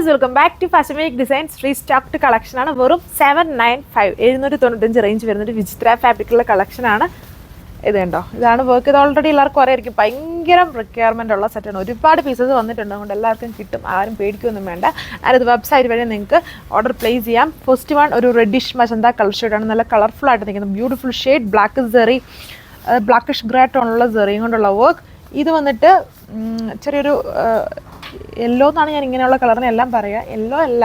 Guys welcome back to fashion make designs stacked collection ആണ്. വെറും seven nine five എഴുന്നൂറ്റി തൊണ്ണൂറ്റഞ്ച് റേഞ്ച് വരുന്നൊരു വിചിത്ര ഫാബ്രിക്കുള്ള കളക്ഷൻ ആണ്. ഇത് കണ്ടോ? ഇതാണ് വർക്ക് ഇത് ഓൾറെഡി എല്ലാവർക്കും ആയിരിക്കും ഭയങ്കര റിക്വയർമെന്റ് ഉള്ള സെറ്റാണ് ഒരുപാട് പീസസ് വന്നിട്ടുണ്ട്. അതുകൊണ്ട് എല്ലാവർക്കും കിട്ടും. ആരും പേടിക്കൊന്നും വേണ്ട. അതായത് വെബ്സൈറ്റ് വഴി നിങ്ങൾക്ക് ഓർഡർ പ്ലേസ് ചെയ്യാം. ഫസ്റ്റ് വൺ ഒരു റെഡിഷ് മസന്ത കളർ ഷെയ്ഡാണ് നല്ല കളർഫുൾ ആയിട്ട് നിൽക്കുന്നത് beautiful shade black zari blackish grey ടോണുള്ള സെറിയും കൊണ്ടുള്ള വർക്ക് ഇത് വന്നിട്ട് ചെറിയൊരു യെല്ലോ എന്നാണ് ഞാൻ ഇങ്ങനെയുള്ള കളറിനെ എല്ലാം പറയുക യെല്ലോ അല്ല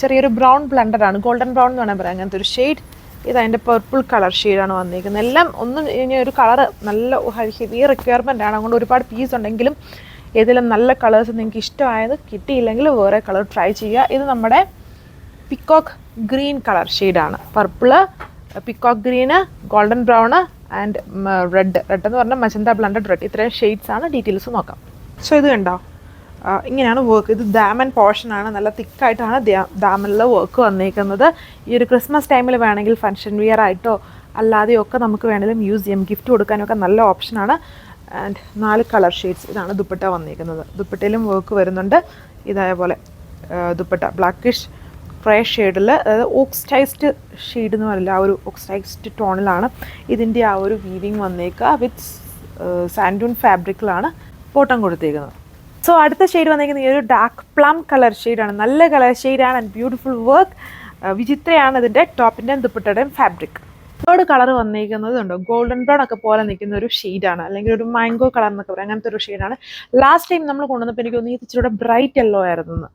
ചെറിയൊരു ബ്രൗൺ ബ്ലണ്ടറാണ് ഗോൾഡൻ ബ്രൗൺ എന്ന് വേണമെങ്കിൽ പറയാം. അങ്ങനത്തെ ഒരു ഷെയ്ഡ് ഇത് അതിന്റെ പർപ്പിൾ കളർ ഷെയ്ഡാണ് വന്നിരിക്കുന്നത്. എല്ലാം ഒന്നും ഇനി ഒരു കളർ നല്ല ഹെവി റിക്വയർമെന്റ് ആണ്. അതുകൊണ്ട് ഒരുപാട് പീസ് ഉണ്ടെങ്കിലും ഏതെങ്കിലും നല്ല കളേഴ്സ് നിങ്ങൾക്ക് ഇഷ്ടമായത് കിട്ടിയില്ലെങ്കിൽ വേറെ കളർ ട്രൈ ചെയ്യുക. ഇത് നമ്മുടെ പിക്കോക്ക് ഗ്രീൻ കളർ ഷെയ്ഡാണ് purple peacock green golden brown and red red എന്ന് പറഞ്ഞാൽ മജന്ത ബ്ലണ്ടഡ് റെഡ് ഇത്രയും ഷെയ്ഡ്സ് ആണ്. ഡീറ്റെയിൽസ് നോക്കാം. സോ ഇത് കണ്ടോ? ഇങ്ങനെയാണ് വർക്ക് ഇത് ദാമൻ പോർഷൻ ആണ്. നല്ല തിക്കായിട്ടാണ് ദാമനിലെ വർക്ക് വന്നേക്കുന്നത്. ഈ ഒരു ക്രിസ്മസ് ടൈമിൽ വേണമെങ്കിൽ ഫംഗ്ഷൻ വിയർ ആയിട്ടോ അല്ലാതെയോ ഒക്കെ നമുക്ക് വേണമെങ്കിലും യൂസ് ചെയ്യാം ഗിഫ്റ്റ് കൊടുക്കാനൊക്കെ നല്ല ഓപ്ഷനാണ് ആൻഡ് നാല് കളർ ഷെയ്ഡ്സ് ഇതാണ് ദുപ്പട്ട വന്നിരിക്കുന്നത് ദുപ്പട്ടയിലും വർക്ക് വരുന്നുണ്ട്. ഇതേപോലെ ദുപ്പട്ട. ബ്ലാക്കിഷ് ഫ്രേ ഷെയ്ഡിൽ അതായത് ഓക്സ്റ്റൈസ്ഡ് ഷെയ്ഡ് എന്ന് പറയില്ല ആ ഒരു ഓക്സ്റ്റൈസ്ഡ് ടോണിലാണ് ഇതിന്റെ ആ ഒരു വീവിങ് വന്നേക്കുക. വിത്ത് സാൻഡൂൺ ഫാബ്രിക്കിലാണ് ബോട്ടം കൊടുത്തേക്കുന്നത്. സോ അടുത്ത ഷെയ്ഡ് വന്നിരിക്കുന്നത് ഈ ഒരു ഡാർക്ക് പ്ലം കളർ ഷെയ്ഡാണ് നല്ല കളർ ഷെയ്ഡാണ് ആൻഡ് ബ്യൂട്ടിഫുൾ വർക്ക് വിചിത്രയാണ് ഇതിന്റെ ടോപ്പിന്റെയും ദുപ്പട്ടയുടെയും ഫാബ്രിക് തേർഡ് കളർ വന്നിരിക്കുന്നത് ഉണ്ടോ? ഗോൾഡൻ ബ്രൗൺ ഒക്കെ പോലെ നിൽക്കുന്ന ഒരു ഷെയ്ഡാണ് അല്ലെങ്കിൽ ഒരു മാംഗോ കളർ എന്നൊക്കെ പറയാം. അങ്ങനത്തെ ഒരു ഷെയ്ഡാണ് ലാസ്റ്റ് ടൈം നമ്മൾ കൊണ്ടുവന്നപ്പോൾ എനിക്ക് തോന്നി ഇത് ഇച്ചിരി ബ്രൈറ്റ് യെല്ലോ ആയിരുന്നു.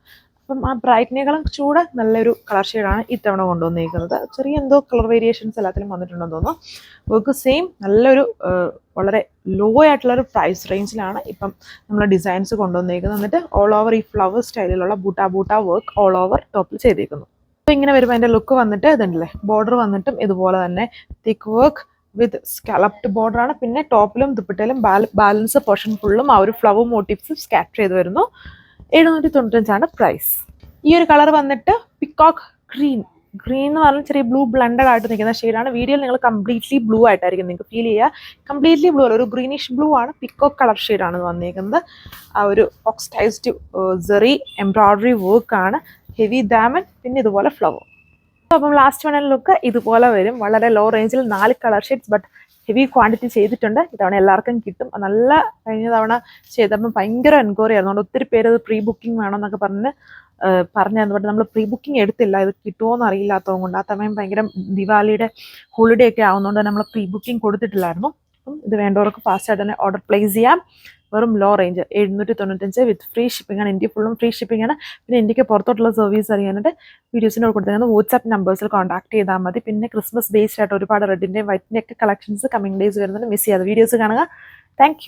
അപ്പം ആ ബ്രൈറ്റിനേക്കാളും ചൂട് നല്ലൊരു കളർ ഷെയ്ഡാണ് ഇത്തവണ കൊണ്ടുവന്നിരിക്കുന്നത് ചെറിയ എന്തോ കളർ വേരിയേഷൻസ് എല്ലാത്തിലും വന്നിട്ടുണ്ടെന്ന് തോന്നുന്നു. വർക്ക് സെയിം നല്ലൊരു വളരെ ലോ ആയിട്ടുള്ള ഒരു പ്രൈസ് റേഞ്ചിലാണ് ഇപ്പം നമ്മൾ ഡിസൈൻസ് കൊണ്ടുവന്നിരിക്കുന്നത് എന്നിട്ട് ഓൾ ഓവർ ഈ flower സ്റ്റൈലിലുള്ള buta buta work all over ടോപ്പിൽ ചെയ്തിരിക്കുന്നു അപ്പോൾ ഇങ്ങനെ വരുമ്പോൾ അതിന്റെ ലുക്ക് വന്നിട്ട് ഇതുണ്ടല്ലേ? ബോർഡർ വന്നിട്ടും ഇതുപോലെ തന്നെ തിക്ക് വർക്ക് വിത്ത് സ്കാലപ്ഡ് ബോർഡറാണ് പിന്നെ ടോപ്പിലും ദുപ്പട്ടയിലും ബാലൻസ് പോർഷൻ ഫുള്ളും ആ ഒരു ഫ്ലവർ മോട്ടീവ്സ് സ്കാറ്റർ ചെയ്ത് വരുന്നു. എഴുന്നൂറ്റി തൊണ്ണൂറ്റഞ്ചാണ് പ്രൈസ് ഈ ഒരു കളർ വന്നിട്ട് പിക്കോക്ക് ഗ്രീൻ ഗ്രീൻ എന്ന് പറഞ്ഞാൽ ചെറിയ ബ്ലൂ ബ്ലണ്ടഡ് ആയിട്ട് നിൽക്കുന്ന ഷെയ്ഡാണ് വീഡിയോയിൽ നിങ്ങൾ കംപ്ലീറ്റ്ലി ബ്ലൂ ആയിട്ടായിരിക്കും നിങ്ങൾക്ക് ഫീൽ ചെയ്യുക. കംപ്ലീറ്റ്ലി ബ്ലൂ അല്ല ഒരു ഗ്രീനിഷ് ബ്ലൂ ആണ്. പിക്കോക്ക് കളർ ഷെയ്ഡാണ് വന്നിരിക്കുന്നത് ആ ഒരു ഓക്സ്റ്റൈസ്ഡ് സെറി എംബ്രോയ്ഡറി വർക്ക് ആണ്. ഹെവി ദാമൻ പിന്നെ ഇതുപോലെ ഫ്ലവർ അപ്പം ലാസ്റ്റ് വൺ ലുക്ക് ഇതുപോലെ വരും. വളരെ ലോ റേഞ്ചിൽ നാല് colour shades but heavy quantity ചെയ്തിട്ടുണ്ട്. ഇതവണ എല്ലാവർക്കും കിട്ടും. നല്ല കഴിഞ്ഞ തവണ ചെയ്തപ്പോൾ ഭയങ്കര എൻക്വയറി ആയിരുന്നു. അതുകൊണ്ട് ഒത്തിരി പേര് അത് പ്രീ ബുക്കിംഗ് വേണമെന്നൊക്കെ പറഞ്ഞ് പറഞ്ഞായിരുന്നു. ബട്ട് നമ്മൾ പ്രീ ബുക്കിംഗ് എടുത്തില്ല. ഇത് കിട്ടുമോ എന്ന് അറിയില്ലാത്തത് കൊണ്ട് ആ സമയം ഭയങ്കര ദിവാലിയുടെ ഹോളിഡേ ഒക്കെ ആവുന്നതുകൊണ്ട് നമ്മൾ പ്രീ ബുക്കിംഗ് കൊടുത്തിട്ടില്ലായിരുന്നു. ഇത് വേണ്ടവർക്ക് ഫാസ്റ്റായിട്ട് തന്നെ ഓർഡർ പ്ലേസ് ചെയ്യാം. വെറും ലോ റേഞ്ച് എഴുന്നൂറ്റി തൊണ്ണൂറ്റഞ്ച് വിത്ത് ഫ്രീ ഷിപ്പിംഗ് ആണ് ഇന്ത്യ ഫുള്ളും ഫ്രീ ഷിപ്പിംഗ് ആണ്. പിന്നെ ഇന്ത്യയ്ക്ക് പുറത്തോട്ടുള്ള സർവീസ് അറിയാനായിട്ട് വീഡിയോസിനോട് കൊടുത്തിരിക്കുന്നത് വാട്സാപ്പ് നമ്പേഴ്സിൽ കോൺടാക്ട് ചെയ്താൽ മതി. പിന്നെ ക്രിസ്മസ് ബേസ്ഡ് ആയിട്ട് ഒരുപാട് റെഡിന്റെയും വൈറ്റിന്റെ ഒക്കെ കളക്ഷൻസ് കമ്മിങ് ഡേയ്സ് വരുന്നുണ്ട്. മിസ് ചെയ്യാതെ വീഡിയോസ് കാണുക. താങ്ക്